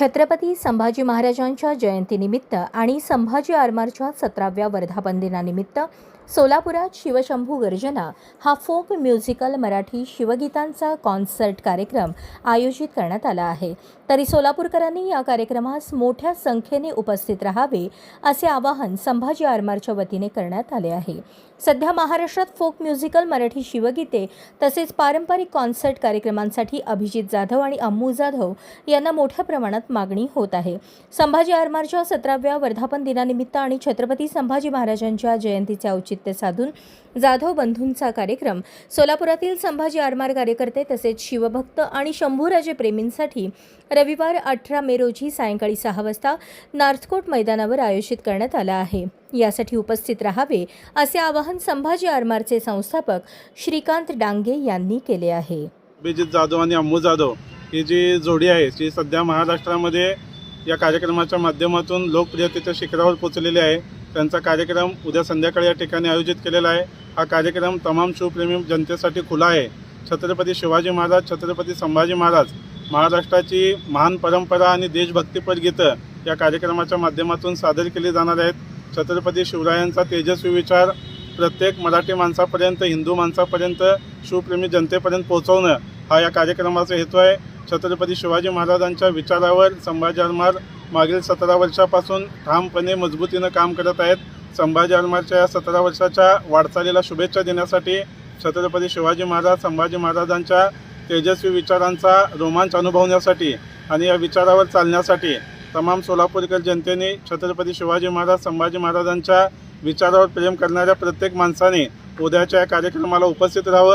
छत्रपती संभाजी महाराजांच्या जयंतीनिमित्त आणि संभाजी आरमारच्या सतराव्या वर्धापन दिनानिमित्त सोलापुरात शिवशंभू गर्जना हा फोक म्युझिकल मराठी शिवगीतांचा कॉन्सर्ट कार्यक्रम आयोजित करण्यात आला आहे. तरी सोलापूरकरांनी या कार्यक्रमास मोठ्या संख्येने उपस्थित राहावे असे आवाहन संभाजी आरमारच्या वतीने करण्यात आले आहे. सध्या महाराष्ट्रात फोक म्युझिकल मराठी शिवगीते तसेच पारंपरिक कॉन्सर्ट कार्यक्रमांसाठी अभिजित जाधव आणि अम्मू जाधव यांना मोठ्या प्रमाणात मागणी होत आहे. संभाजी आरमारच्या सतराव्या वर्धापन दिनानिमित्त आणि छत्रपती संभाजी महाराजांच्या जयंतीचे औचित्य साधून जाधव बंधूंचा कार्यक्रम. सोलापुरातील संभाजी आरमार कार्यकर्ते तसेच शिवभक्त आणि शंभूराजे प्रेमींसाठी रविवार अठरा मे रोजी सायंकाळी सहा वाजता नार्थकोट मैदानावर आयोजित करण्यात आला आहे. यासाठी उपस्थित राहावे असे आवाहन संभाजी आरमारचे संस्थापक श्रीकांत डांगे यांनी केले आहे. अभिजित जाधव आणि अम्मू जाधव ही जी जोडी आहे ती सध्या महाराष्ट्रामध्ये या कार्यक्रमाच्या माध्यमातून लोकप्रियतेच्या शिखरावर पोचलेली आहे. त्यांचा कार्यक्रम उद्या संध्याकाळी या ठिकाणी आयोजित केलेला आहे. हा कार्यक्रम तमाम शिवप्रेमी जनतेसाठी खुला आहे. छत्रपती शिवाजी महाराज छत्रपती संभाजी महाराज महाराष्ट्राची महान परंपरा आणि देशभक्तीपर गीतं या कार्यक्रमाच्या माध्यमातून सादर केली जाणार आहेत. छत्रपती शिवरायांचा तेजस्वी विचार प्रत्येक मराठी माणसापर्यंत हिंदू माणसापर्यंत शिवप्रेमी जनतेपर्यंत पोहोचवणं हा या कार्यक्रमाचा हेतू आहे. छत्रपती शिवाजी महाराजांच्या विचारावर संभाजी मागील सतरा वर्षापासून ठामपणे मजबूतीनं काम करत आहेत. संभाजी आलमारच्या या सतरा वर्षाच्या वाटचालीला शुभेच्छा देण्यासाठी छत्रपती शिवाजी महाराज संभाजी महाराजांच्या तेजस्वी विचारांचा रोमांच अनुभवण्यासाठी आणि या विचारावर चालण्यासाठी तमाम सोलापूरकर जनतेने छत्रपती शिवाजी महाराज संभाजी महाराजांच्या विचारावर प्रेम करणाऱ्या प्रत्येक माणसाने उद्याच्या या कार्यक्रमाला उपस्थित राहावं.